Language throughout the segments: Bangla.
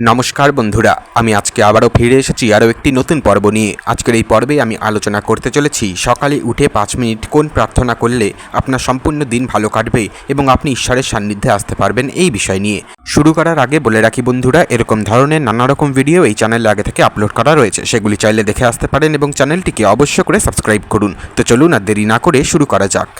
নমস্কার বন্ধুরা, আমি আজকে আবারও ফিরে এসেছি আরও একটি নতুন পর্ব নিয়ে। আজকের এই পর্বে আমি আলোচনা করতে চলেছি, সকালে উঠে পাঁচ মিনিট কোন প্রার্থনা করলে আপনার সম্পূর্ণ দিন ভালো কাটবে এবং আপনি ঈশ্বরের সান্নিধ্যে আসতে পারবেন এই বিষয় নিয়ে। শুরু করার আগে বলে রাখি বন্ধুরা, এরকম ধরনের নানা রকম ভিডিও এই চ্যানেলে আগে থেকে আপলোড করা রয়েছে। সেগুলি চাইলে দেখে আসতে পারেন এবং চ্যানেলটিকে অবশ্য করে সাবস্ক্রাইব করুন। তো চলুন আর দেরি না করে শুরু করা যাক।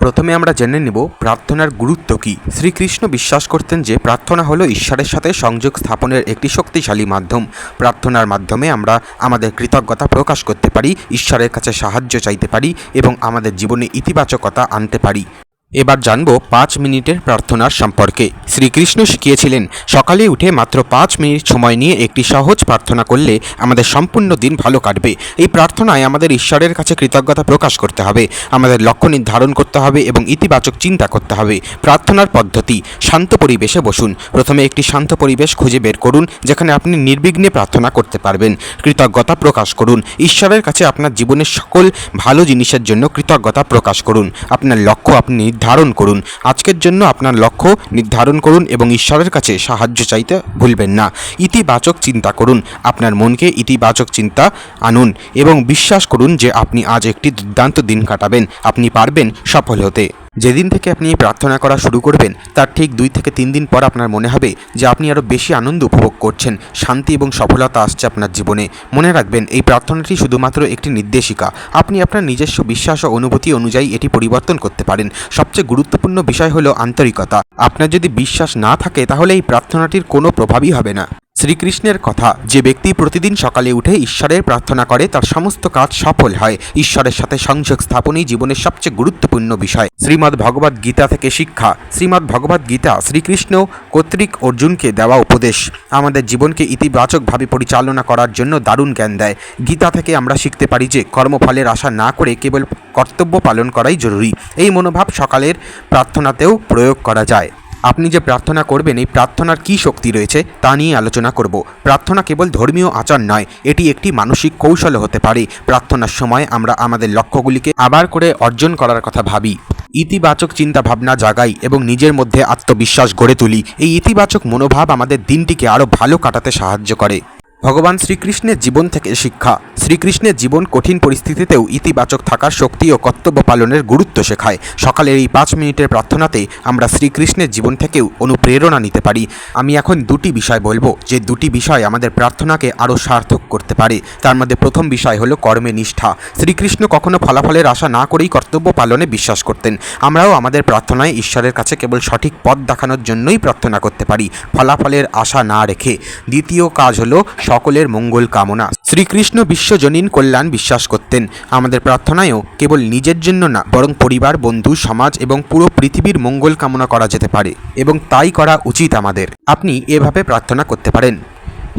প্রথমে আমরা জেনে নেব প্রার্থনার গুরুত্ব কী। শ্রীকৃষ্ণ বিশ্বাস করতেন যে প্রার্থনা হলো ঈশ্বরের সাথে সংযোগ স্থাপনের একটি শক্তিশালী মাধ্যম। প্রার্থনার মাধ্যমে আমরা আমাদের কৃতজ্ঞতা প্রকাশ করতে পারি, ঈশ্বরের কাছে সাহায্য চাইতে পারি এবং আমাদের জীবনে ইতিবাচকতা আনতে পারি। এবার জানব পাঁচ মিনিটের প্রার্থনার সম্পর্কে। শ্রীকৃষ্ণ শিখিয়েছিলেন, সকালে উঠে মাত্র পাঁচ মিনিট সময় নিয়ে একটি সহজ প্রার্থনা করলে আমাদের সম্পূর্ণ দিন ভালো কাটবে। এই প্রার্থনায় আমাদের ঈশ্বরের কাছে কৃতজ্ঞতা প্রকাশ করতে হবে, আমাদের লক্ষ্য নির্ধারণ করতে হবে এবং ইতিবাচক চিন্তা করতে হবে। প্রার্থনার পদ্ধতি, শান্ত পরিবেশে বসুন। প্রথমে একটি শান্ত পরিবেশ খুঁজে বের করুন, যেখানে আপনি নির্বিঘ্নে প্রার্থনা করতে পারবেন। কৃতজ্ঞতা প্রকাশ করুন। ঈশ্বরের কাছে আপনার জীবনের সকল ভালো জিনিসের জন্য কৃতজ্ঞতা প্রকাশ করুন। আপনার লক্ষ্য আপনি নির্ধারণ করুন। আজকের জন্য আপনার লক্ষ্য নির্ধারণ করুন এবং ঈশ্বরের কাছে সাহায্য চাইতে ভুলবেন না। ইতিবাচক চিন্তা করুন। আপনার মনকে ইতিবাচক চিন্তা আনুন এবং বিশ্বাস করুন যে আপনি আজ একটি দুর্দান্ত দিন কাটাবেন। আপনি পারবেন সফল হতে। যেদিন থেকে আপনি প্রার্থনা করা শুরু করবেন, তার ঠিক দুই থেকে তিন দিন পর আপনার মনে হবে যে আপনি আরও বেশি আনন্দ উপভোগ করছেন, শান্তি এবং সফলতা আসছে আপনার জীবনে। মনে রাখবেন, এই প্রার্থনাটি শুধুমাত্র একটি নির্দেশিকা। আপনি আপনার নিজস্ব বিশ্বাস ও অনুভূতি অনুযায়ী এটি পরিবর্তন করতে পারেন। সবচেয়ে গুরুত্বপূর্ণ বিষয় হলো আন্তরিকতা। আপনার যদি বিশ্বাস না থাকে, তাহলে এই প্রার্থনাটির কোনো প্রভাবই হবে না। শ্রীকৃষ্ণের কথা। যে ব্যক্তি প্রতিদিন সকালে উঠে ঈশ্বরের প্রার্থনা করে, তার সমস্ত কাজ সফল হয়। ঈশ্বরের সাথে সংযোগ স্থাপনই জীবনের সবচেয়ে গুরুত্বপূর্ণ বিষয়। শ্রীমদ্ ভগবদ গীতা থেকে শিক্ষা। শ্রীমদ্ ভগবদ গীতা শ্রীকৃষ্ণ কর্তৃক অর্জুনকে দেওয়া উপদেশ। আমাদের জীবনকে ইতিবাচকভাবে পরিচালনা করার জন্য দারুণ জ্ঞান দেয়। গীতা থেকে আমরা শিখতে পারি যে, কর্মফলের আশা না করে কেবল কর্তব্য পালন করাই জরুরি। এই মনোভাব সকালের প্রার্থনাতেও প্রয়োগ করা যায়। আপনি যে প্রার্থনা করবেন, এই প্রার্থনার কী শক্তি রয়েছে তা নিয়ে আলোচনা করব। প্রার্থনা কেবল ধর্মীয় আচার নয়, এটি একটি মানসিক কৌশল হতে পারে। প্রার্থনার সময় আমরা আমাদের লক্ষ্যগুলিকে আবার করে অর্জন করার কথা ভাবি। ইতিবাচক চিন্তাভাবনা জাগাই এবং নিজের মধ্যে আত্মবিশ্বাস গড়ে তুলি। এই ইতিবাচক মনোভাব আমাদের দিনটিকে আরও ভালো কাটাতে সাহায্য করে। ভগবান শ্রীকৃষ্ণের জীবন থেকে শিক্ষা। শ্রীকৃষ্ণের জীবন কঠিন পরিস্থিতিতেও ইতিবাচক থাকার শক্তি ও কর্তব্য পালনের গুরুত্ব শেখায়। সকালের এই পাঁচ মিনিটের প্রার্থনাতে আমরা শ্রীকৃষ্ণের জীবন থেকেও অনুপ্রেরণা নিতে পারি। আমি এখন দুটি বিষয় বলব, যে দুটি বিষয় আমাদের প্রার্থনাকে আরও সার্থক করতে পারে। তার মধ্যে প্রথম বিষয় হলো কর্মে নিষ্ঠা। শ্রীকৃষ্ণ কখনো ফলাফলের আশা না করেই কর্তব্য পালনে বিশ্বাস করতেন। আমরাও আমাদের প্রার্থনায় ঈশ্বরের কাছে কেবল সঠিক পথ দেখানোর জন্যই প্রার্থনা করতে পারি, ফলাফলের আশা না রেখে। দ্বিতীয় কাজ হলো সকলের মঙ্গল কামনা। শ্রীকৃষ্ণ বিশ্বজনীন কল্যাণ বিশ্বাস করতেন। আমাদের প্রার্থনায়ও কেবল নিজের জন্য না, বরং পরিবার, বন্ধু, সমাজ এবং পুরো পৃথিবীর মঙ্গল কামনা করা যেতে পারে এবং তাই করা উচিত আমাদের। আপনি এভাবে প্রার্থনা করতে পারেন।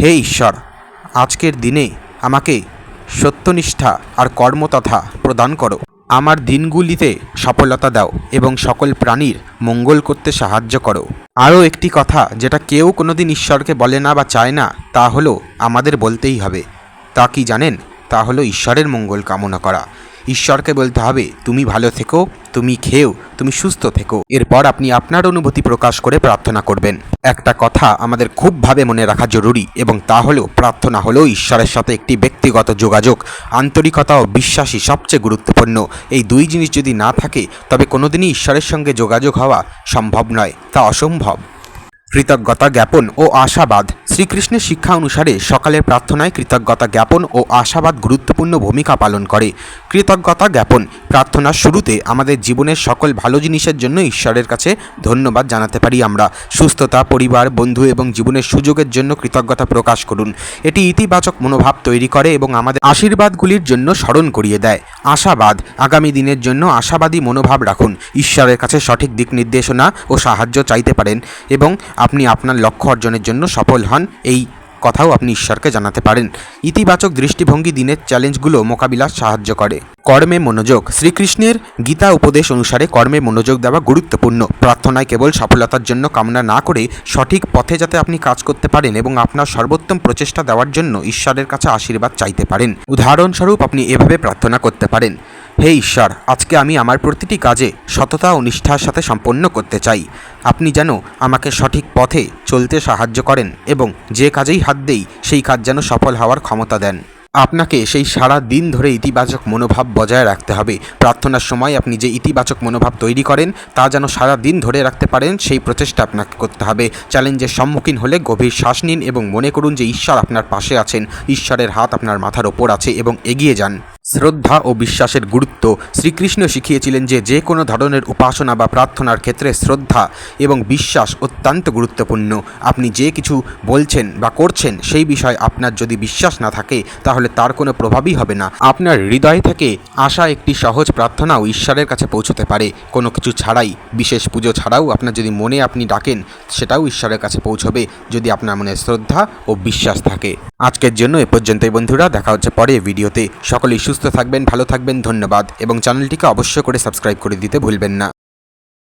হে ঈশ্বর, আজকের দিনে আমাকে সত্যনিষ্ঠা আর কর্মতথা প্রদান করো। আমার দিনগুলিতে সফলতা দাও এবং সকল প্রাণীর মঙ্গল করতে সাহায্য করো। আরও একটি কথা যেটা কেউ কোনোদিন ঈশ্বরকে বলে না বা চায় না, তা হলো আমাদের বলতেই হবে। তা কি জানেন? তা হলো ঈশ্বরের মঙ্গল কামনা করা। ঈশ্বরকে বলতে হবে, তুমি ভালো থেকো, তুমি খেয়েও তুমি সুস্থ থেকো। এরপর আপনি আপনার অনুভূতি প্রকাশ করে প্রার্থনা করবেন। একটা কথা আমাদের খুবভাবে মনে রাখা জরুরি এবং তা হলো প্রার্থনা হলো ঈশ্বরের সাথে একটি ব্যক্তিগত যোগাযোগ, আন্তরিকতা ও বিশ্বাসী সবচেয়ে গুরুত্বপূর্ণ। এই দুই জিনিস যদি না থাকে, তবে কোনোদিনই ঈশ্বরের সঙ্গে যোগাযোগ হওয়া সম্ভব নয়, তা অসম্ভব। কৃতজ্ঞতা জ্ঞাপন ও আশাবাদ। শ্রীকৃষ্ণের শিক্ষা অনুসারে সকালের প্রার্থনায় কৃতজ্ঞতা জ্ঞাপন ও আশাবাদ গুরুত্বপূর্ণ ভূমিকা পালন করে। কৃতজ্ঞতা জ্ঞাপন, প্রার্থনার শুরুতে আমাদের জীবনের সকল ভালো জিনিসের জন্য ঈশ্বরের কাছে ধন্যবাদ জানাতে পারি আমরা। সুস্থতা, পরিবার, বন্ধু এবং জীবনের সুযোগের জন্য কৃতজ্ঞতা প্রকাশ করুন। এটি ইতিবাচক মনোভাব তৈরি করে এবং আমাদের আশীর্বাদগুলির জন্য স্মরণ করিয়ে দেয়। আশাবাদ, আগামী দিনের জন্য আশাবাদী মনোভাব রাখুন। ঈশ্বরের কাছে সঠিক দিক নির্দেশনা ও সাহায্য চাইতে পারেন এবং আপনি আপনার লক্ষ্য অর্জনের জন্য সফল হন, এই কথাও আপনি ঈশ্বরকে জানাতে পারেন। ইতিবাচক দৃষ্টিভঙ্গি দিনের চ্যালেঞ্জগুলো মোকাবিলার সাহায্য করে। কর্মে মনোযোগ। শ্রীকৃষ্ণের গীতা উপদেশ অনুসারে কর্মে মনোযোগ দেওয়া গুরুত্বপূর্ণ। প্রার্থনায় কেবল সফলতার জন্য কামনা না করে সঠিক পথে যাতে আপনি কাজ করতে পারেন এবং আপনার সর্বোত্তম প্রচেষ্টা দেওয়ার জন্য ঈশ্বরের কাছে আশীর্বাদ চাইতে পারেন। উদাহরণস্বরূপ আপনি এভাবে প্রার্থনা করতে পারেন। হে ঈশ্বর, আজকে আমি আমার প্রতিটি কাজে সততা ও নিষ্ঠার সাথে সম্পন্ন করতে চাই। আপনি যেন আমাকে সঠিক পথে চলতে সাহায্য করেন এবং যে কাজেই হাত দেই, সেই কাজ যেন সফল হওয়ার ক্ষমতা দেন। আপনাকে সেই সারা দিন ধরে ইতিবাচক মনোভাব বজায় রাখতে হবে। প্রার্থনার সময় আপনি যে ইতিবাচক মনোভাব তৈরি করেন, তা যেন সারা দিন ধরে রাখতে পারেন, সেই প্রচেষ্টা আপনাকে করতে হবে। চ্যালেঞ্জের সম্মুখীন হলে গভীর শ্বাস নিন এবং মনে করুন যে ঈশ্বর আপনার পাশে আছেন। ঈশ্বরের হাত আপনার মাথার ওপর আছে এবং এগিয়ে যান। শ্রদ্ধা ও বিশ্বাসের গুরুত্ব। শ্রীকৃষ্ণ শিখিয়েছিলেন যে যে কোনো ধরনের উপাসনা বা প্রার্থনার ক্ষেত্রে শ্রদ্ধা এবং বিশ্বাস অত্যন্ত গুরুত্বপূর্ণ। আপনি যে কিছু বলছেন বা করছেন, সেই বিষয়ে আপনার যদি বিশ্বাস না থাকে তাহলে তার কোনো প্রভাবই হবে না। আপনার হৃদয় থেকে আসা একটি সহজ প্রার্থনাও ঈশ্বরের কাছে পৌঁছতে পারে। কোনো কিছু ছাড়াই, বিশেষ পুজো ছাড়াও আপনার যদি মনে আপনি ডাকেন, সেটাও ঈশ্বরের কাছে পৌঁছবে যদি আপনার মনে শ্রদ্ধা ও বিশ্বাস থাকে। আজকের জন্য এ পর্যন্তই বন্ধুরা, দেখা হচ্ছে পরে ভিডিওতে। সকলেই সুস্থ থাকবেন, ভালো থাকবেন, ধন্যবাদ। এবং চ্যানেলটিকে অবশ্য করে সাবস্ক্রাইব করে দিতে ভুলবেন না।